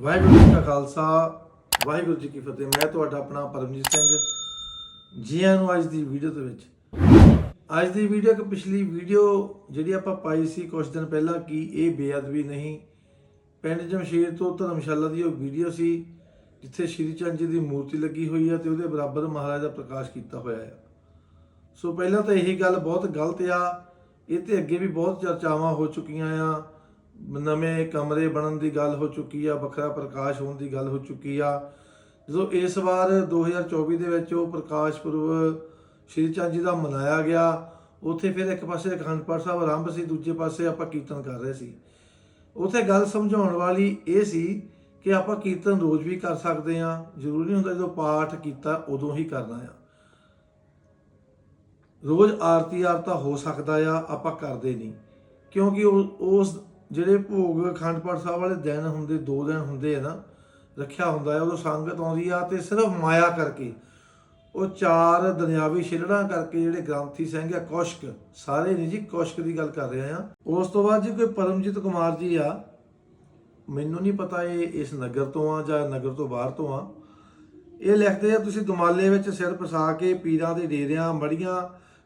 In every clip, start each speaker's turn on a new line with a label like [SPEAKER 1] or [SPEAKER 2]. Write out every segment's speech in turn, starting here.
[SPEAKER 1] ਵਾਹਿਗੁਰੂ ਜੀ ਕਾ ਖਾਲਸਾ, ਵਾਹਿਗੁਰੂ ਜੀ ਕੀ ਫਤਿਹ। ਮੈਂ ਤੁਹਾਡਾ ਆਪਣਾ ਪਰਮਜੀਤ ਸਿੰਘ ਜੀ ਆਇਆਂ ਨੂੰ ਅੱਜ ਦੀ ਵੀਡੀਓ ਦੇ ਵਿੱਚ। ਅੱਜ ਦੀ ਵੀਡੀਓ ਕਿ ਪਿਛਲੀ ਵੀਡੀਓ ਜਿਹੜੀ ਆਪਾਂ ਪਾਈ ਸੀ ਕੁਝ ਦਿਨ ਪਹਿਲਾਂ ਕਿ ਇਹ ਬੇਅਦਬੀ ਨਹੀਂ। ਪਿੰਡ ਜਮਸ਼ੇਰ ਤੋਂ ਧਰਮਸ਼ਾਲਾ ਦੀ ਉਹ ਵੀਡੀਓ ਸੀ, ਜਿੱਥੇ ਸ਼੍ਰੀ ਚੰਦ ਜੀ ਦੀ ਮੂਰਤੀ ਲੱਗੀ ਹੋਈ ਹੈ ਤੇ ਉਹਦੇ ਬਰਾਬਰ ਮਹਾਰਾਜਾ ਪ੍ਰਕਾਸ਼ ਕੀਤਾ ਹੋਇਆ ਹੈ ਸੋ ਪਹਿਲਾਂ ਤਾਂ ਇਹੀ ਗੱਲ ਬਹੁਤ ਗਲਤ ਆ। ਇਹ ਤੇ ਅੱਗੇ ਵੀ ਬਹੁਤ ਚਰਚਾਵਾਂ ਹੋ ਚੁੱਕੀਆਂ ਆ। ਨਵੇਂ ਕਮਰੇ ਬਣਨ ਦੀ ਗੱਲ ਹੋ ਚੁੱਕੀ ਆ, ਵੱਖਰਾ ਪ੍ਰਕਾਸ਼ ਹੋਣ ਦੀ ਗੱਲ ਹੋ ਚੁੱਕੀ ਆ। ਜਦੋਂ ਇਸ ਵਾਰ 2024 ਦੇ ਵਿੱਚ ਉਹ ਪ੍ਰਕਾਸ਼ ਪੁਰਬ ਸ਼੍ਰੀ ਚੰਦ ਜੀ ਦਾ ਮਨਾਇਆ ਗਿਆ, ਉੱਥੇ ਫਿਰ ਇੱਕ ਪਾਸੇ ਅਖੰਡ ਪਾਠ ਸਾਹਿਬ ਆਰੰਭ ਸੀ, ਦੂਜੇ ਪਾਸੇ ਆਪਾਂ ਕੀਰਤਨ ਕਰ ਰਹੇ ਸੀ। ਉੱਥੇ ਗੱਲ ਸਮਝਾਉਣ ਵਾਲੀ ਇਹ ਸੀ ਕਿ ਆਪਾਂ ਕੀਰਤਨ ਰੋਜ਼ ਵੀ ਕਰ ਸਕਦੇ ਆ ਜ਼ਰੂਰੀ ਨਹੀਂ ਹੁੰਦਾ ਜਦੋਂ ਪਾਠ ਕੀਤਾ ਉਦੋਂ ਹੀ ਕਰਨਾ ਆ। ਰੋਜ਼ ਆਰਤੀ ਆਰਤਾ ਹੋ ਸਕਦਾ ਆ, ਆਪਾਂ ਕਰਦੇ ਨਹੀਂ। ਕਿਉਂਕਿ ਉਹ, ਉਸ ਜਿਹੜੇ ਭੋਗ ਅਖੰਡ ਪਾਠ ਸਾਹਿਬ ਵਾਲੇ ਦਿਨ ਹੁੰਦੇ, ਦੋ ਦਿਨ ਹੁੰਦੇ ਆ ਨਾ, ਰੱਖਿਆ ਹੁੰਦਾ ਹੈ, ਉਦੋਂ ਸੰਗਤ ਆਉਂਦੀ ਆ ਤੇ ਸਿਰਫ ਮਾਇਆ ਕਰਕੇ, ਉਹ ਚਾਰ ਦੁਨਿਆਵੀ ਛਿਲੜਾਂ ਕਰਕੇ ਜਿਹੜੇ ਗ੍ਰੰਥੀ ਸਿੰਘ ਆ, ਕੌਸ਼ਕ, ਸਾਰੇ ਨਹੀਂ ਜੀ, ਕੌਸ਼ਕ ਦੀ ਗੱਲ ਕਰ ਰਿਹਾ ਆ। ਉਸ ਤੋਂ ਬਾਅਦ ਜੀ ਕੋਈ ਪਰਮਜੀਤ ਕੁਮਾਰ ਜੀ ਆ, ਮੈਨੂੰ ਨਹੀਂ ਪਤਾ ਇਹ ਇਸ ਨਗਰ ਤੋਂ ਆ ਜਾਂ ਨਗਰ ਤੋਂ ਬਾਹਰ ਤੋਂ ਆ। ਇਹ ਲਿਖਦੇ ਆ, ਤੁਸੀਂ ਦਮਾਲੇ ਵਿੱਚ ਸਿਰ ਫਸਾ ਕੇ ਪੀਰਾਂ ਦੇ ਡੇਰਿਆਂ, ਮੜੀਆਂ,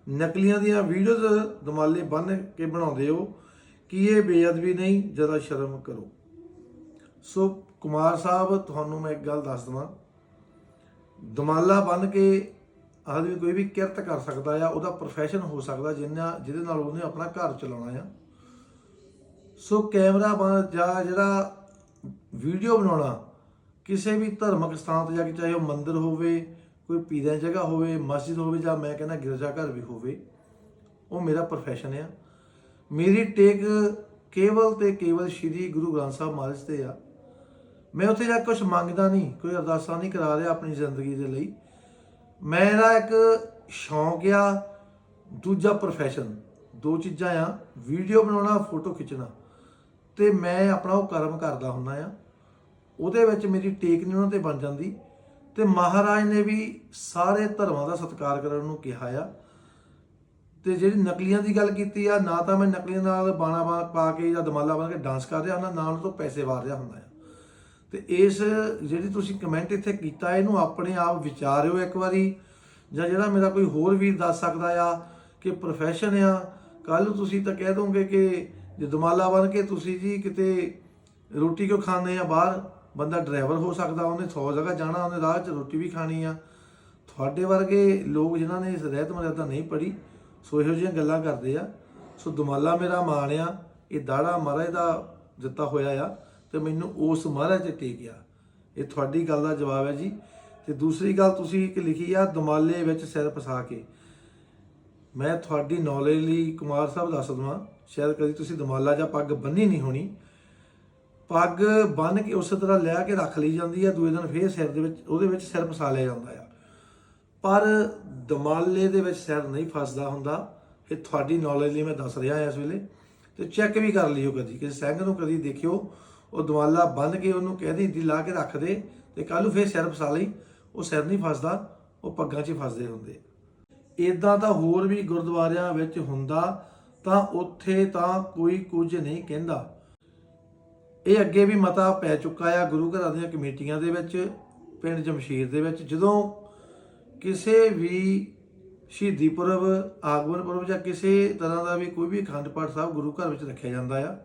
[SPEAKER 1] ਨਕਲੀਆਂ ਦੀਆਂ ਵੀਡੀਓਜ਼ ਦਮਾਲੇ ਬੰਨ ਕੇ ਬਣਾਉਂਦੇ ਹੋ। ਕੀ ਇਹ ਬੇਅਦਬੀ ਨਹੀਂ, ਜਰਾ ਸ਼ਰਮ ਕਰੋ। ਸੋ ਕੁਮਾਰ ਸਾਹਿਬ, ਤੁਹਾਨੂੰ ਮੈਂ ਇੱਕ ਗੱਲ ਦੱਸ ਦਵਾਂ। ਦਮਾਲਾ ਬੰਨ ਕੇ ਆਦਮੀ ਕੋਈ ਵੀ ਕਿਰਤ ਕਰ ਸਕਦਾ ਆ, ਉਹਦਾ profession ਹੋ ਸਕਦਾ ਜਿੰਨਾ, ਜਿਹਦੇ ਨਾਲ ਉਹਨੇ ਆਪਣਾ ਘਰ ਚਲਾਉਣਾ ਆ। ਸੋ ਕੈਮਰਾ ਬਣ ਜਾਂ ਜਿਹੜਾ ਵੀਡੀਓ ਬਣਾਉਣਾ, ਕਿਸੇ ਵੀ ਧਾਰਮਿਕ ਸਥਾਨ ਤੇ ਜਾ ਕੇ ਚਾਹੇ ਉਹ ਮੰਦਿਰ ਹੋਵੇ, ਕੋਈ ਪੀਰਾਂ ਦੀ ਜਗ੍ਹਾ ਹੋਵੇ, ਮਸਜਿਦ ਹੋਵੇ ਜਾਂ ਮੈਂ ਕਹਿੰਦਾ ਗਿਰਜਾ ਘਰ ਵੀ ਹੋਵੇ, ਉਹ ਮੇਰਾ profession ਆ। ਮੇਰੀ ਟੇਕ ਕੇਵਲ ਤੇ ਕੇਵਲ ਸ੍ਰੀ ਗੁਰੂ ਗ੍ਰੰਥ ਸਾਹਿਬ ਮਹਾਰਾਜ ਤੇ ਆ। ਮੈਂ ਉੱਥੇ ਜਾ ਕੇ ਕੁਝ ਮੰਗਦਾ ਨਹੀਂ, ਕੋਈ ਅਰਦਾਸਾਂ ਨਹੀਂ ਕਰਾ ਰਿਹਾ ਆਪਣੀ ਜ਼ਿੰਦਗੀ ਦੇ ਲਈ। ਮੇਰਾ ਇੱਕ ਸ਼ੌਂਕ ਆ, ਦੂਜਾ ਪ੍ਰੋਫੈਸ਼ਨ ਦੋ ਚੀਜ਼ਾਂ ਆ ਵੀਡੀਓ ਬਣਾਉਣਾ ਫੋਟੋ ਖਿੱਚਣਾ। ਤੇ ਮੈਂ ਆਪਣਾ ਉਹ ਕਰਮ ਕਰਦਾ ਹੁੰਦਾ ਆ। ਉਹਦੇ ਵਿੱਚ ਮੇਰੀ ਟੇਕ ਨਹੀਂ ਉਹਨਾਂ ਤੇ ਬਣ ਜਾਂਦੀ। ਤੇ ਮਹਾਰਾਜ ਨੇ ਵੀ ਸਾਰੇ ਧਰਮਾਂ ਦਾ ਸਤਿਕਾਰ ਕਰਨ ਨੂੰ ਕਿਹਾ ਆ। ਤੇ ਜਿਹੜੀ ਨਕਲੀਆਂ ਦੀ ਗੱਲ ਕੀਤੀ ਆ, ਨਾ ਤਾਂ ਮੈਂ ਨਕਲੀਆਂ ਨਾਲ ਬਾਣਾ ਬਾ- ਪਾ ਕੇ ਜਾਂ ਦਮਾਲਾ ਬਣ ਕੇ ਡਾਂਸ ਕਰ ਰਿਹਾ ਹੁੰਦਾ ਨਾ ਉਹਨਾਂ ਤੋਂ ਪੈਸੇ ਵਾਰ ਰਿਹਾ ਹੁੰਦਾ ਆ। ਤੇ ਇਸ ਜਿਹੜੀ ਤੁਸੀਂ ਕਮੈਂਟ ਇੱਥੇ ਕੀਤਾ, ਇਹਨੂੰ ਆਪਣੇ ਆਪ ਵਿਚਾਰਿਓ ਇੱਕ ਵਾਰੀ, ਜਾਂ ਜਿਹੜਾ ਮੇਰਾ ਕੋਈ ਹੋਰ ਵੀਰ ਦੱਸ ਸਕਦਾ ਆ ਕਿ ਪ੍ਰੋਫੈਸ਼ਨ ਆ ਕੱਲ ਨੂੰ ਤੁਸੀਂ ਤਾਂ ਕਹਿ ਦੋਗੇ ਕਿ ਜੇ ਦਮਾਲਾ ਬਣ ਕੇ ਤੁਸੀਂ ਜੀ ਕਿਤੇ ਰੋਟੀ ਕਿਉਂ ਖਾਂਦੇ ਆ ਬਾਹਰ, ਬੰਦਾ ਡਰਾਈਵਰ ਹੋ ਸਕਦਾ, ਉਹਨੇ 100 ਜਗ੍ਹਾ ਜਾਣਾ, ਉਹਨੇ ਰਾਹ 'ਚ ਰੋਟੀ ਵੀ ਖਾਣੀ ਆ। ਤੁਹਾਡੇ ਵਰਗੇ ਲੋਕ ਜਿਨ੍ਹਾਂ ਨੇ ਇਸ ਰਹਿਤ ਮਰਿਆਦਾ ਨਹੀਂ ਪੜ੍ਹੀ ਸੋ ਇਹੋ ਜਿਹੀਆਂ ਗੱਲਾਂ ਕਰਦੇ ਆ। ਸੋ ਦਮਾਲਾ ਮੇਰਾ ਮਾਣ ਆ, ਇਹ ਦਾੜਾ ਮਹਾਰਾਜ ਦਾ ਦਿੱਤਾ ਹੋਇਆ ਆ ਤੇ ਮੈਨੂੰ ਉਸ ਮਹਾਰਾਜ ਤੇ ਟੇਕਿਆ ਇਹ ਤੁਹਾਡੀ ਗੱਲ ਦਾ ਜਵਾਬ ਹੈ ਜੀ। ਤੇ ਦੂਸਰੀ ਗੱਲ ਤੁਸੀਂ ਇੱਕ ਲਿਖੀ ਆ, ਦਮਾਲੇ ਵਿੱਚ ਸਿਰ ਫਸਾ ਕੇ। ਮੈਂ ਤੁਹਾਡੀ ਨੌਲੇਜ ਲਈ ਕੁਮਾਰ ਸਾਹਿਬ ਦੱਸ ਦਵਾਂ ਸ਼ਾਇਦ ਕਦੀ ਤੁਸੀਂ ਦਮਾਲਾ ਜਾਂ ਪੱਗ ਬੰਨੀ ਨਹੀਂ ਹੋਣੀ। ਪੱਗ ਬੰਨ ਕੇ ਉਸੇ ਤਰ੍ਹਾਂ ਲਿਆ ਕੇ ਰੱਖ ਲਈ ਜਾਂਦੀ ਆ, ਦੂਏ ਦਿਨ ਫੇਰ ਸਿਰ ਦੇ ਵਿੱਚ, ਉਹਦੇ ਵਿੱਚ ਸਿਰ ਫਸਾ ਲਿਆ ਜਾਂਦਾ ਆ। ਪਰ ਦਮਾਲੇ ਦੇ ਵਿੱਚ ਸਿਰ ਨਹੀਂ ਫਸਦਾ ਹੁੰਦਾ। ਇਹ ਤੁਹਾਡੀ ਨੌਲੇਜ ਲਈ ਮੈਂ ਦੱਸ ਰਿਹਾ ਇਸ ਵੇਲੇ। ਤੇ ਚੈੱਕ ਵੀ ਕਰ ਲਿਓ ਕਦੀ। ਕਿਸੇ ਸਿੰਘ ਨੂੰ ਕਦੀ ਦੇਖਿਓ, ਉਹ ਦਮਾਲਾ ਬੰਨ ਕੇ ਉਹਨੂੰ ਕਹਿਦੀ ਦੀ ਲਾ ਕੇ ਰੱਖ ਦੇ ਤੇ ਕੱਲ ਨੂੰ ਫੇਰ ਸਿਰ ਫਸਾ ਲਈ। ਉਹ ਸਿਰ ਨਹੀਂ ਫਸਦਾ, ਉਹ ਪੱਗਾਂ 'ਚ ਫਸਦੇ ਹੁੰਦੇ। ਇਦਾਂ ਤਾਂ ਹੋਰ ਵੀ ਗੁਰਦੁਆਰਿਆਂ ਵਿੱਚ ਹੁੰਦਾ, ਤਾਂ ਉੱਥੇ ਤਾਂ ਕੋਈ ਕੁਝ ਨਹੀਂ ਕਹਿੰਦਾ। ਇਹ ਅੱਗੇ ਵੀ ਮਤਾ ਪੈ ਚੁੱਕਾ ਆ ਗੁਰੂ ਘਰਾਂ ਦੀਆਂ ਕਮੇਟੀਆਂ ਦੇ ਵਿੱਚ, ਪਿੰਡ ਜਮਸ਼ੀਰ ਦੇ ਵਿੱਚ। ਜਦੋਂ ਕਿਸੇ ਵੀ ਸ਼ਹੀਦੀ ਪੁਰਬ, ਆਗਮਨ ਪੁਰਬ ਜਾਂ ਕਿਸੇ ਤਰ੍ਹਾਂ ਦਾ ਵੀ ਕੋਈ ਵੀ ਅਖੰਡ ਪਾਠ ਸਾਹਿਬ ਗੁਰੂ ਘਰ ਵਿੱਚ ਰੱਖਿਆ ਜਾਂਦਾ ਆ,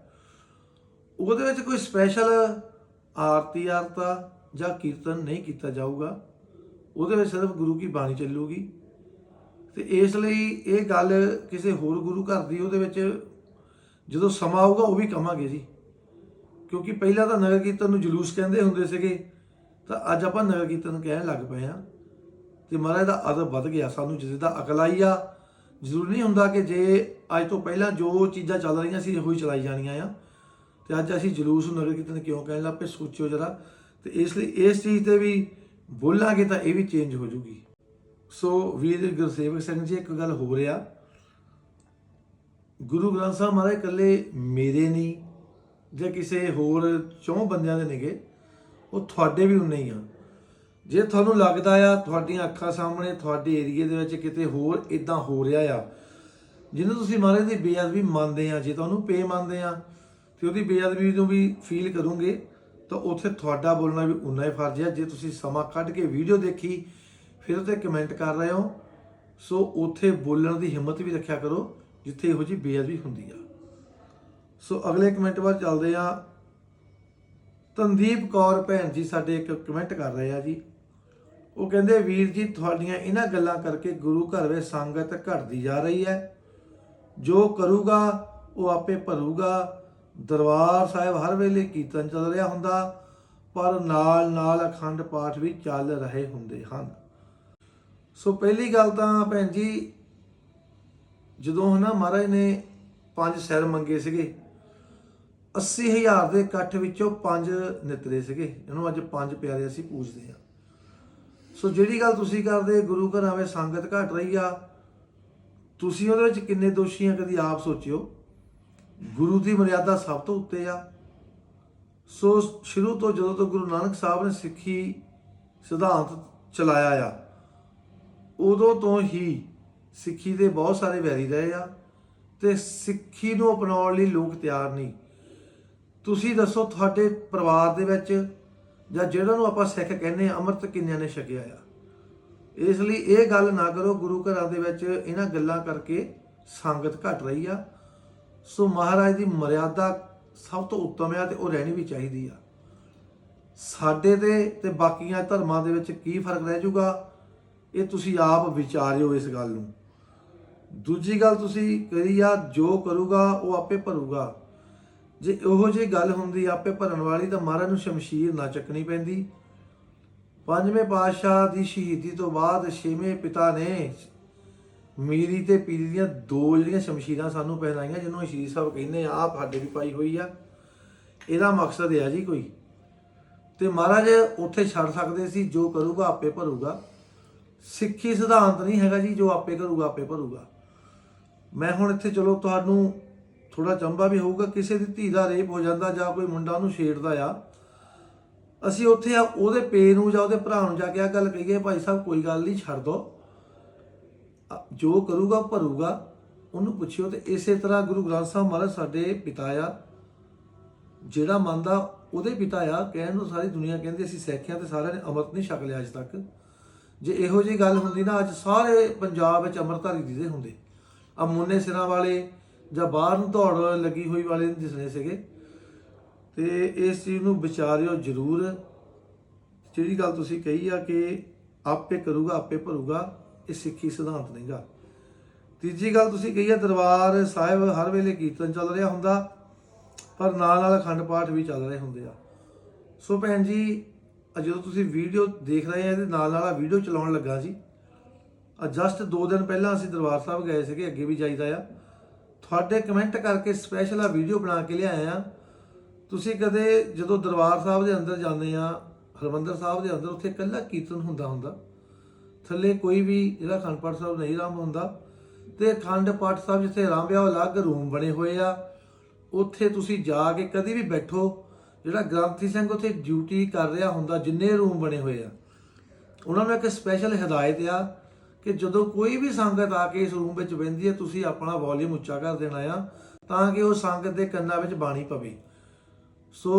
[SPEAKER 1] ਉਹਦੇ ਵਿੱਚ ਕੋਈ ਸਪੈਸ਼ਲ ਆਰਤੀ, ਆਰਤਾ ਜਾਂ ਕੀਰਤਨ ਨਹੀਂ ਕੀਤਾ ਜਾਊਗਾ। ਉਹਦੇ ਵਿੱਚ ਸਿਰਫ ਗੁਰੂ ਕੀ ਬਾਣੀ ਚੱਲੂਗੀ। ਤੇ ਇਸ ਲਈ ਇਹ ਗੱਲ ਕਿਸੇ ਹੋਰ ਗੁਰੂ ਘਰ ਦੀ ਉਹਦੇ ਵਿੱਚ ਜਦੋਂ ਸਮਾਂ ਆਊਗਾ ਉਹ ਵੀ ਕਵਾਂਗੇ ਜੀ। ਕਿਉਂਕਿ ਪਹਿਲਾਂ ਤਾਂ ਨਗਰ ਕੀਰਤਨ ਨੂੰ ਜਲੂਸ ਕਹਿੰਦੇ ਹੁੰਦੇ ਸੀਗੇ, ਤਾਂ ਅੱਜ ਆਪਾਂ ਨਗਰ ਕੀਰਤਨ ਕਹਿਣ ਲੱਗ ਪਏ ਆ ਤੇ ਮਹਾਰਾਜ ਦਾ ਅਦਬ ਵੱਧ ਗਿਆ, ਸਾਨੂੰ ਜਿਹਦੇ ਦਾ ਅਕਲ ਆਈ ਆ, ਜ਼ਰੂਰੀ ਨਹੀਂ ਹੁੰਦਾ ਕਿ ਜੇ ਅੱਜ ਤੋਂ ਪਹਿਲਾਂ ਜੋ ਚੀਜ਼ਾਂ ਚੱਲ ਰਹੀਆਂ ਸੀ, ਉਹੀ ਚਲਾਈ ਜਾਣੀਆਂ ਆ। ਤੇ ਅੱਜ ਅਸੀਂ ਜਲੂਸ ਨਗਰ ਕੀਰਤਨ ਕਿਉਂ ਕਹਿਣ ਲੱਗ ਪਏ, ਸੋਚਿਓ ਜਰਾ। ਤੇ ਇਸ ਲਈ ਇਸ ਚੀਜ਼ ਤੇ ਵੀ ਬੋਲਾਂਗੇ ਤਾਂ ਇਹ ਵੀ ਚੇਂਜ ਹੋ ਜੂਗੀ। ਸੋ ਵੀਰ ਗੁਰਸੇਵਕ ਸਿੰਘ ਜੀ, ਇੱਕ ਗੱਲ ਹੋ ਰਿਹਾ ਗੁਰੂ ਗ੍ਰੰਥ ਸਾਹਿਬ ਮਹਾਰਾਜ ਇਕੱਲੇ ਮੇਰੇ ਨਹੀਂ, ਜਾਂ ਕਿਸੇ ਹੋਰ ਚੌਂ ਬੰਦਿਆਂ ਦੇ ਨੇਗੇ, ਉਹ ਤੁਹਾਡੇ ਵੀ ਉਨੇ ਹੀ ਆ। ਜੇ ਤੁਹਾਨੂੰ ਲੱਗਦਾ ਆ ਤੁਹਾਡੀਆਂ ਅੱਖਾਂ ਸਾਹਮਣੇ, ਤੁਹਾਡੇ ਏਰੀਏ ਦੇ ਵਿੱਚ ਕਿਤੇ ਹੋਰ ਇਦਾਂ ਹੋ ਰਿਹਾ ਆ, ਜਿਹਨੂੰ ਤੁਸੀਂ ਮਹਾਰਾਜ ਦੀ ਬੇਅਦਬੀ ਮੰਨਦੇ ਆ, ਜੇ ਤੁਹਾਨੂੰ ਪੇ ਮੰਨਦੇ ਆ, ਤੇ ਉਹਦੀ ਬੇਅਦਬੀ ਨੂੰ ਵੀ ਫੀਲ ਕਰੋਗੇ, ਤਾਂ ਉੱਥੇ ਤੁਹਾਡਾ ਬੋਲਣਾ ਵੀ ਉਨਾ ਹੀ ਫਰਜ਼ ਹੈ ਜੇ ਤੁਸੀਂ ਸਮਾਂ ਕੱਢ ਕੇ ਵੀਡੀਓ ਦੇਖੀ, ਫਿਰ ਉੱਤੇ ਕਮੈਂਟ ਕਰ ਰਹੇ ਹੋ। ਸੋ ਉੱਥੇ ਬੋਲਣ ਦੀ ਹਿੰਮਤ ਵੀ ਰੱਖਿਆ ਕਰੋ, ਜਿੱਥੇ ਇਹੋ ਜਿਹੀ ਬੇਅਦਬੀ ਹੁੰਦੀ ਆ। ਸੋ ਅਗਲੇ ਕਮੈਂਟ ਵੱਲ ਚੱਲਦੇ ਆ। ਤਨਦੀਪ ਕੌਰ ਭੈਣ ਜੀ ਸਾਡੇ ਇੱਕ ਕਮੈਂਟ ਕਰ ਰਹੇ ਆ ਜੀ। ਉਹ ਕਹਿੰਦੇ, ਵੀਰ ਜੀ, ਤੁਹਾਡੀਆਂ ਇਹਨਾਂ ਗੱਲਾਂ ਕਰਕੇ ਗੁਰੂ ਘਰ ਵਿੱਚ ਸੰਗਤ ਘਟਦੀ ਜਾ ਰਹੀ ਹੈ। ਜੋ ਕਰੂਗਾ, ਉਹ ਆਪੇ ਭਰੂਗਾ। ਦਰਬਾਰ ਸਾਹਿਬ ਹਰ ਵੇਲੇ ਕੀਰਤਨ ਚੱਲ ਰਿਹਾ ਹੁੰਦਾ, ਪਰ ਨਾਲ ਨਾਲ ਅਖੰਡ ਪਾਠ ਵੀ ਚੱਲ ਰਹੇ ਹੁੰਦੇ ਹਨ। ਸੋ ਪਹਿਲੀ ਗੱਲ ਤਾਂ ਭੈਣ ਜੀ, ਜਦੋਂ ਹਨਾ ਮਹਾਰਾਜ ਨੇ ਪੰਜ ਸਿਰ ਮੰਗੇ ਸੀਗੇ 80000 ਦੇ ਇਕੱਠ ਵਿੱਚੋਂ ਪੰਜ ਨਿਤਰੇ ਸੀਗੇ। ਇਹਨੂੰ ਅੱਜ ਪੰਜ ਪਿਆਰੇ ਅਸੀਂ ਪੂਜਦੇ ਹਾਂ। ਸੋ ਜਿਹੜੀ ਗੱਲ ਤੁਸੀਂ ਕਰਦੇ, ਗੁਰੂ ਘਰਾਂ ਵਿੱਚ ਸੰਗਤ ਘਟ ਰਹੀ ਆ, ਤੁਸੀਂ ਉਹਦੇ ਵਿੱਚ ਕਿੰਨੇ ਦੋਸ਼ੀ ਆ ਕਦੀ ਆਪ ਸੋਚਿਓ? ਗੁਰੂ ਦੀ ਮਰਿਆਦਾ ਸਭ ਤੋਂ ਉੱਤੇ ਆ। ਸੋ ਸ਼ੁਰੂ ਤੋਂ ਜਦੋਂ ਤੋਂ ਗੁਰੂ ਨਾਨਕ ਸਾਹਿਬ ਨੇ ਸਿੱਖੀ ਸਿਧਾਂਤ ਚਲਾਇਆ ਆ, ਉਦੋਂ ਤੋਂ ਹੀ ਸਿੱਖੀ ਦੇ ਬਹੁਤ ਸਾਰੇ ਵੈਰੀ ਰਹੇ ਆ ਤੇ ਸਿੱਖੀ ਨੂੰ ਅਪਣਾਉਣ ਲਈ ਲੋਕ ਤਿਆਰ ਨਹੀਂ। ਤੁਸੀਂ ਦੱਸੋ ਤੁਹਾਡੇ ਪਰਿਵਾਰ ਦੇ ਵਿੱਚ ਜਾਂ ਜਿਹੜਾ ਨੂੰ ਆਪਾਂ ਸਿੱਖ ਕਹਿੰਦੇ ਆ ਅੰਮ੍ਰਿਤ ਕਿੰਨਿਆਂ ਨੇ ਛਕਿਆ ਆ? ਇਸ ਲਈ ਇਹ ਗੱਲ ਨਾ ਕਰੋ, ਗੁਰੂ ਘਰਾਂ ਦੇ ਵਿੱਚ ਇਹਨਾਂ ਗੱਲਾਂ ਕਰਕੇ ਸੰਗਤ ਘਟ ਰਹੀ ਆ। ਸੋ ਮਹਾਰਾਜ ਦੀ ਮਰਿਆਦਾ ਸਭ ਤੋਂ ਉੱਤਮ ਆ ਤੇ ਉਹ ਰਹਿਣੀ ਵੀ ਚਾਹੀਦੀ ਆ। ਸਾਡੇ ਤੇ ਤੇ ਬਾਕੀਆਂ ਧਰਮਾਂ ਦੇ ਵਿੱਚ ਕੀ ਫ਼ਰਕ ਰਹਿ ਜਾਊਗਾ? ਇਹ ਤੁਸੀਂ ਆਪ ਵਿਚਾਰਿਓ ਇਸ ਗੱਲ ਨੂੰ। ਦੂਜੀ ਗੱਲ ਤੁਸੀਂ ਕਰੀ ਆ, ਜੋ ਕਰੂਗਾ ਉਹ ਆਪੇ ਭਰੂਗਾ। ਜੇ ਉਹੋ ਜਿਹੀ ਗੱਲ ਹੁੰਦੀ ਆਪੇ ਭਰਨ ਵਾਲੀ ਤਾਂ ਮਹਾਰਾਜ ਨੂੰ ਸ਼ਮਸ਼ੀਰ ਨਾ ਚੱਕਣੀ ਪੈਂਦੀ। ਪੰਜਵੇਂ ਪਾਤਸ਼ਾਹ ਦੀ ਸ਼ਹੀਦੀ ਤੋਂ ਬਾਅਦ ਛੇਵੇਂ ਪਿਤਾ ਨੇ ਮੀਰੀ ਤੇ ਪੀਰੀ ਦੀਆਂ ਦੋ ਜਿਹੜੀਆਂ ਸ਼ਮਸ਼ੀਰਾਂ ਸਾਨੂੰ ਪਹਿਨਾਈਆਂ ਜਿਹਨੂੰ ਸ਼ਹੀਦ ਸਾਹਿਬ ਕਹਿੰਦੇ ਆ ਆਹ ਸਾਡੇ ਵੀ ਪਾਈ ਹੋਈ ਆ। ਇਹਦਾ ਮਕਸਦ ਇਹ ਆ ਜੀ ਕੋਈ। ਤੇ ਮਹਾਰਾਜ ਉੱਥੇ ਛੱਡ ਸਕਦੇ ਸੀ, ਜੋ ਕਰੂਗਾ ਆਪੇ ਭਰੂਗਾ। ਸਿੱਖੀ ਸਿਧਾਂਤ ਨਹੀਂ ਹੈਗਾ ਜੀ, ਜੋ ਆਪੇ ਕਰੂਗਾ, ਆਪੇ ਭਰੂਗਾ। ਮੈਂ ਹੁਣ ਇੱਥੇ, ਚਲੋ, ਤੁਹਾਨੂੰ ਥੋੜਾ ਚੰਬਾ ਵੀ ਹੋਊਗਾ, ਕਿਸੇ ਦੀ ਧੀ ਦਾ ਰੇਪ ਹੋ ਜਾਂਦਾ ਜਾਂ ਕੋਈ ਮੁੰਡਾ ਉਹਨੂੰ ਛੇੜਦਾ ਆ। ਅਸੀਂ ਉੱਥੇ ਆ, ਉਹਦੇ ਪੇ ਨੂੰ ਜਾਂ ਉਹਦੇ ਭਰਾ ਨੂੰ ਜਾ ਕੇ ਆ ਗੱਲ ਕਹੀਏ, ਭਾਈ ਸਾਹਿਬ ਕੋਈ ਗੱਲ ਨਹੀਂ, ਛੱਡ ਦੋ। ਜੋ ਕਰੂਗਾ ਭਰੂਗਾ। ਉਹਨੂੰ ਪੁੱਛਿਓ ਤੇ ਇਸੇ ਤਰ੍ਹਾਂ ਗੁਰੂ ਗ੍ਰੰਥ ਸਾਹਿਬ ਮਹਾਰਾਜ ਸਾਡੇ ਪਿਤਾ ਆ। ਜਿਹੜਾ ਮੰਨਦਾ, ਉਹਦੇ ਪਿਤਾ ਆ। ਕਹਿਣ ਨੂੰ ਸਾਰੀ ਦੁਨੀਆ ਕਹਿੰਦੀ, ਅਸੀਂ ਸਿੱਖਿਆ ਤੇ ਸਾਰਿਆਂ ਨੇ ਅੰਮ੍ਰਿਤ ਨਹੀਂ ਛਕ ਲਿਆ ਅੱਜ ਤੱਕ। ਜੇ ਇਹੋ ਜਿਹੀ ਗੱਲ ਹੁੰਦੀ ਨਾ, ਅੱਜ ਸਾਰੇ ਪੰਜਾਬ ਵਿੱਚ ਅੰਮ੍ਰਿਤਧਾਰੀ ਦਿਸਦੇ ਹੁੰਦੇ। ਆ ਮੁੰਨੇ ਸਿਰਾਂ ਵਾਲੇ ਜਾਂ ਬਾਹਰ ਨੂੰ ਦੌੜ ਲੱਗੀ ਹੋਈ ਵਾਲੇ ਨਹੀਂ ਦਿਸਣੇ ਸੀਗੇ। ਤੇ ਇਸ ਚੀਜ਼ ਨੂੰ ਵਿਚਾਰਿਓ ਜ਼ਰੂਰ। ਜਿਹੜੀ ਗੱਲ ਤੁਸੀਂ ਕਹੀ ਆ ਕਿ ਆਪੇ ਕਰੂਗਾ, ਆਪੇ ਭਰੂਗਾ, ਇਹ ਸਿੱਖੀ ਸਿਧਾਂਤ ਨਹੀਂਗਾ। ਤੀਜੀ ਗੱਲ ਤੁਸੀਂ ਕਹੀ ਆ, ਦਰਬਾਰ ਸਾਹਿਬ ਹਰ ਵੇਲੇ ਕੀਰਤਨ ਚੱਲ ਰਿਹਾ ਹੁੰਦਾ, ਪਰ ਨਾਲ ਨਾਲ ਅਖੰਡ ਪਾਠ ਵੀ ਚੱਲ ਰਹੇ ਹੁੰਦੇ ਆ। ਸੋ ਭੈਣ ਜੀ ਜਦੋਂ ਤੁਸੀਂ ਵੀਡੀਓ ਦੇਖ ਰਹੇ ਆ, ਇਹਦੇ ਨਾਲ ਨਾਲ ਆ ਵੀਡੀਓ ਚਲਾਉਣ ਲੱਗਾ ਸੀ ਜਸਟ 2 ਦਿਨ ਪਹਿਲਾਂ ਅਸੀਂ ਦਰਬਾਰ ਸਾਹਿਬ ਗਏ ਸੀਗੇ, ਅੱਗੇ ਵੀ ਜਾਈਦਾ ਆ। ਤੁਹਾਡੇ ਕਮੈਂਟ ਕਰਕੇ ਸਪੈਸ਼ਲ ਆ ਵੀਡੀਓ ਬਣਾ ਕੇ ਲਿਆਇਆ ਆ। ਤੁਸੀਂ ਕਦੇ ਜਦੋਂ ਦਰਬਾਰ ਸਾਹਿਬ ਦੇ ਅੰਦਰ ਜਾਂਦੇ ਆ, ਹਰਮੰਦਰ ਸਾਹਿਬ ਦੇ ਅੰਦਰ, ਉੱਥੇ ਇਕੱਲਾ ਕੀਰਤਨ ਹੁੰਦਾ ਹੁੰਦਾ। ਥੱਲੇ ਕੋਈ ਵੀ ਜਿਹੜਾ ਅਖੰਡ ਪਾਠ ਸਾਹਿਬ ਨਹੀਂ ਆਰੰਭ ਹੁੰਦਾ। ਤੇ ਅਖੰਡ ਪਾਠ ਸਾਹਿਬ ਜਿੱਥੇ ਆਰੰਭ ਆ, ਉਹ ਅਲੱਗ ਰੂਮ ਬਣੇ ਹੋਏ ਆ। ਉੱਥੇ ਤੁਸੀਂ ਜਾ ਕੇ ਕਦੀ ਵੀ ਬੈਠੋ, ਜਿਹੜਾ ਗ੍ਰੰਥੀ ਸਿੰਘ ਉੱਥੇ ਡਿਊਟੀ ਕਰ ਰਿਹਾ ਹੁੰਦਾ, ਜਿੰਨੇ ਰੂਮ ਬਣੇ ਹੋਏ ਆ। ਉਹਨਾਂ ਨੂੰ ਇੱਕ ਸਪੈਸ਼ਲ ਹਦਾਇਤ ਆ ਕਿ ਜਦੋਂ ਕੋਈ ਵੀ ਸੰਗਤ ਆ ਕੇ ਇਸ ਰੂਮ ਵਿੱਚ ਬਹਿੰਦੀ ਹੈ, ਤੁਸੀਂ ਆਪਣਾ ਵੋਲਿਊਮ ਉੱਚਾ ਕਰ ਦੇਣਾ ਆ, ਤਾਂ ਕਿ ਉਹ ਸੰਗਤ ਦੇ ਕੰਨਾਂ ਵਿੱਚ ਬਾਣੀ ਪਵੇ। ਸੋ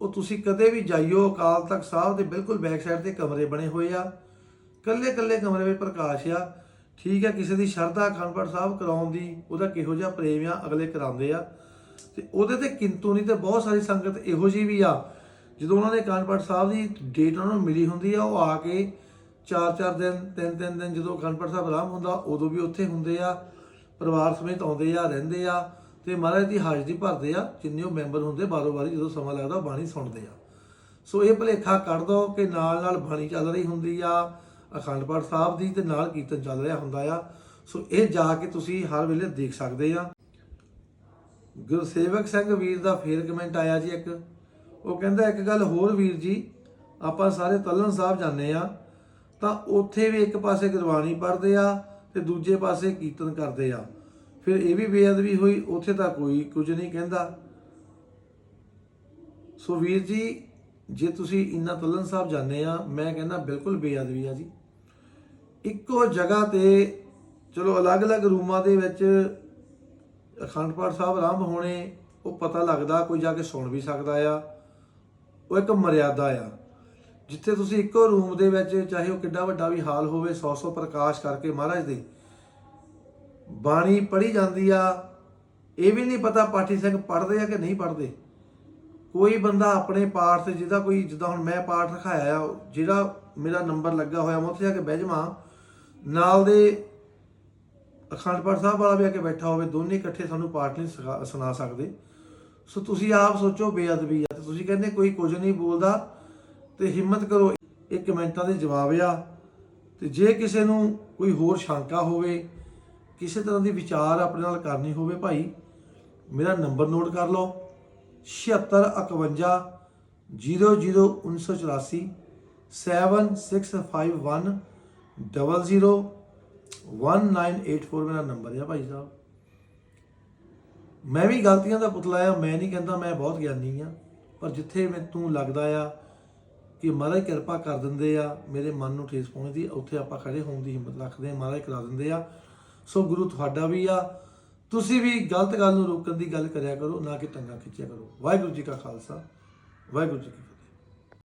[SPEAKER 1] ਉਹ ਤੁਸੀਂ ਕਦੇ ਵੀ ਜਾਈਓ, ਅਕਾਲ ਤਖਤ ਸਾਹਿਬ ਦੇ ਬਿਲਕੁਲ ਬੈਕ ਸਾਈਡ ਤੇ ਕਮਰੇ ਬਣੇ ਹੋਏ ਆ। ਕੱਲੇ ਕੱਲੇ ਕਮਰੇ ਵਿੱਚ ਪ੍ਰਕਾਸ਼ ਆ। ਠੀਕ ਹੈ ਕਿਸੇ ਦੀ ਸ਼ਰਧਾ ਅਖੰਡ ਪਾਠ ਸਾਹਿਬ ਕਰਾਉਣ ਦੀ, ਉਹਦਾ ਕਿਹੋ ਜਿਹਾ ਪ੍ਰੇਮ ਆ, ਅਗਲੇ ਕਰਾਉਂਦੇ ਆ। ਤੇ ਉਹਦੇ ਤੇ ਕਿੰਤੂ ਨਹੀਂ ਤੇ ਬਹੁਤ ਸਾਰੀ ਸੰਗਤ ਇਹੋ ਜਿਹੀ ਵੀ ਆ, ਜਦੋਂ ਉਹਨਾਂ ਨੇ ਅਖੰਡ ਸਾਹਿਬ ਦੀ ਡੇਟ ਉਹਨਾਂ ਨੂੰ ਮਿਲੀ ਹੁੰਦੀ ਆ, ਉਹ ਆ ਕੇ ਚਾਰ ਚਾਰ ਦਿਨ ਤਿੰਨ ਤਿੰਨ ਦਿਨ ਜਦੋਂ ਅਖੰਡ ਪਾਠ ਸਾਹਿਬ ਆਰਾਮ ਹੁੰਦਾ, ਉਦੋਂ ਵੀ ਉੱਥੇ ਹੁੰਦੇ ਆ, ਪਰਿਵਾਰ ਸਮੇਤ ਆਉਂਦੇ ਆ, ਰਹਿੰਦੇ ਆ ਤੇ ਮਹਾਰਾਜ ਦੀ ਹਾਜ਼ਰੀ ਭਰਦੇ ਆ, ਜਿੰਨੇ ਉਹ ਮੈਂਬਰ ਹੁੰਦੇ ਬਾਰੋ ਬਾਰੀ ਜਦੋਂ ਸਮਾਂ ਲੱਗਦਾ ਉਹ ਬਾਣੀ ਸੁਣਦੇ ਆ। ਸੋ ਇਹ ਭਲੇਖਾ ਕੱਢ ਦੋ ਕਿ ਨਾਲ ਨਾਲ ਬਾਣੀ ਚੱਲ ਰਹੀ ਹੁੰਦੀ ਆ ਅਖੰਡ ਪਾਠ ਸਾਹਿਬ ਦੀ ਤੇ ਨਾਲ ਕੀਰਤਨ ਚੱਲ ਰਿਹਾ ਹੁੰਦਾ ਆ। ਸੋ ਇਹ ਜਾ ਕੇ ਤੁਸੀਂ ਹਰ ਵੇਲੇ ਦੇਖ ਸਕਦੇ ਆ। ਗੁਰਸੇਵਕ ਸਿੰਘ ਵੀਰ ਦਾ ਫੇਰ ਕਮੈਂਟ ਆਇਆ ਜੀ ਇੱਕ। ਉਹ ਕਹਿੰਦਾ, ਇੱਕ ਗੱਲ ਹੋਰ ਵੀਰ ਜੀ, ਆਪਾਂ ਸਾਰੇ ਤਲਨ ਸਾਹਿਬ ਜਾਂਦੇ ਆ ਤਾਂ ਉੱਥੇ ਵੀ ਇੱਕ ਪਾਸੇ ਗੁਰਬਾਣੀ ਪੜ੍ਹਦੇ ਆ ਤੇ ਦੂਜੇ ਪਾਸੇ ਕੀਰਤਨ ਕਰਦੇ ਆ। ਫਿਰ ਇਹ ਵੀ ਬੇਅਦਬੀ ਹੋਈ, ਉੱਥੇ ਤਾਂ ਕੋਈ ਕੁਝ ਨਹੀਂ ਕਹਿੰਦਾ। ਸੋ ਵੀਰ ਜੀ, ਜੇ ਤੁਸੀਂ ਇੰਨਾ ਤਲਨ ਸਾਹਿਬ ਜਾਂਦੇ ਆ, ਮੈਂ ਕਹਿੰਦਾ ਬਿਲਕੁਲ ਬੇਅਦਬੀ ਆ ਜੀ। ਇੱਕੋ ਜਗ੍ਹਾ ਤੇ, ਚਲੋ ਅਲੱਗ-ਅਲੱਗ ਰੂਮਾਂ ਦੇ ਵਿੱਚ ਅਖੰਡ ਪਾਠ ਸਾਹਿਬ ਆਰੰਭ ਹੋਣੇ, ਉਹ ਪਤਾ ਲੱਗਦਾ, ਕੋਈ ਜਾ ਕੇ ਸੁਣ ਵੀ ਸਕਦਾ ਆ। ਉਹ ਇੱਕ ਮਰਿਆਦਾ ਆ। ਜਿੱਥੇ ਤੁਸੀਂ ਇੱਕੋ ਰੂਮ ਦੇ ਵਿੱਚ ਚਾਹੇ ਉਹ ਕਿੱਡਾ ਵੱਡਾ ਵੀ ਹਾਲ ਹੋਵੇ 100-100 ਪ੍ਰਕਾਸ਼ ਕਰਕੇ ਮਹਾਰਾਜ ਦੇ, ਬਾਣੀ ਪੜ੍ਹੀ ਜਾਂਦੀ ਆ। ਇਹ ਵੀ ਨਹੀਂ ਪਤਾ ਪਾਠੀ ਸਿੰਘ ਪੜ੍ਹਦੇ ਆ ਕਿ ਨਹੀਂ ਪੜ੍ਹਦੇ। ਕੋਈ ਬੰਦਾ ਆਪਣੇ ਪਾਠ ਤੇ ਜਿਹਦਾ ਕੋਈ, ਜਿੱਦਾਂ ਹੁਣ ਮੈਂ ਪਾਠ ਰਖਾਇਆ ਆ, ਜਿਹੜਾ ਮੇਰਾ ਨੰਬਰ ਲੱਗਾ ਹੋਇਆ ਮੈਂ ਉੱਥੇ ਜਾ ਕੇ ਬਹਿ ਜਾਵਾਂ। ਨਾਲ ਦੇ ਅਖੰਡ ਪਾਠ ਸਾਹਿਬ ਵਾਲਾ ਵੀ ਆ ਕੇ ਬੈਠਾ ਹੋਵੇ, ਦੋਨੇ ਇਕੱਠੇ ਸਾਨੂੰ ਪਾਠ ਨਹੀਂ ਸਿਖਾ- ਸੁਣਾ ਸਕਦੇ। ਸੋ ਤੁਸੀਂ ਆਪ ਸੋਚੋ ਬੇਅਦਬੀ ਆ, ਤੇ ਤੁਸੀਂ ਕਹਿੰਦੇ ਕੋਈ ਕੁਝ ਨਹੀਂ ਬੋਲਦਾ। ਤੇ ਹਿੰਮਤ ਕਰੋ, ਇਹ ਕਮੈਂਟਾਂ ਦੇ ਜਵਾਬ ਆ। ਤੇ ਜੇ ਕਿਸੇ ਨੂੰ ਕੋਈ ਹੋਰ ਸ਼ੰਕਾ ਹੋਵੇ, ਕਿਸੇ ਤਰ੍ਹਾਂ ਦੀ ਵਿਚਾਰ ਆਪਣੇ ਨਾਲ ਕਰਨੀ ਹੋਵੇ ਭਾਈ, ਮੇਰਾ ਨੰਬਰ ਨੋਟ ਕਰ ਲਓ 7651 00984 7651 00 1984 ਮੇਰਾ ਨੰਬਰ ਹੈ ਭਾਈ ਸਾਹਿਬ। ਮੈਂ ਵੀ ਗਲਤੀਆਂ ਦਾ ਪੁਤਲਾ ਆ, ਮੈਂ ਨਹੀਂ ਕਹਿੰਦਾ ਮੈਂ ਬਹੁਤ ਗਿਆਨੀ ਆ, ਪਰ ਜਿੱਥੇ ਮੈਨੂੰ ਲੱਗਦਾ ਆ ਕਿ ਮਹਾਰਾਜ ਕਿਰਪਾ ਕਰ ਦਿੰਦੇ ਆ, ਮੇਰੇ ਮਨ ਨੂੰ ਠੇਸ ਪਹੁੰਚਦੀ ਉੱਥੇ ਆਪਾਂ ਖੜੇ ਹੋਣ ਦੀ ਹਿੰਮਤ ਰੱਖਦੇ ਆ ਮਹਾਰਾਜ ਕਰਾ ਦਿੰਦੇ ਆ। ਸੋ ਗੁਰੂ ਤੁਹਾਡਾ ਵੀ ਆ। ਤੁਸੀਂ ਵੀ ਗਲਤ ਗੱਲ ਨੂੰ ਰੋਕਣ ਦੀ ਗੱਲ ਕਰਿਆ ਕਰੋ, ਨਾ ਕਿ ਟੰਗਾ ਖਿੱਚਿਆ ਕਰੋ। ਵਾਹਿਗੁਰੂ ਜੀ ਕਾ ਖਾਲਸਾ, ਵਾਹਿਗੁਰੂ ਜੀ ਕੀ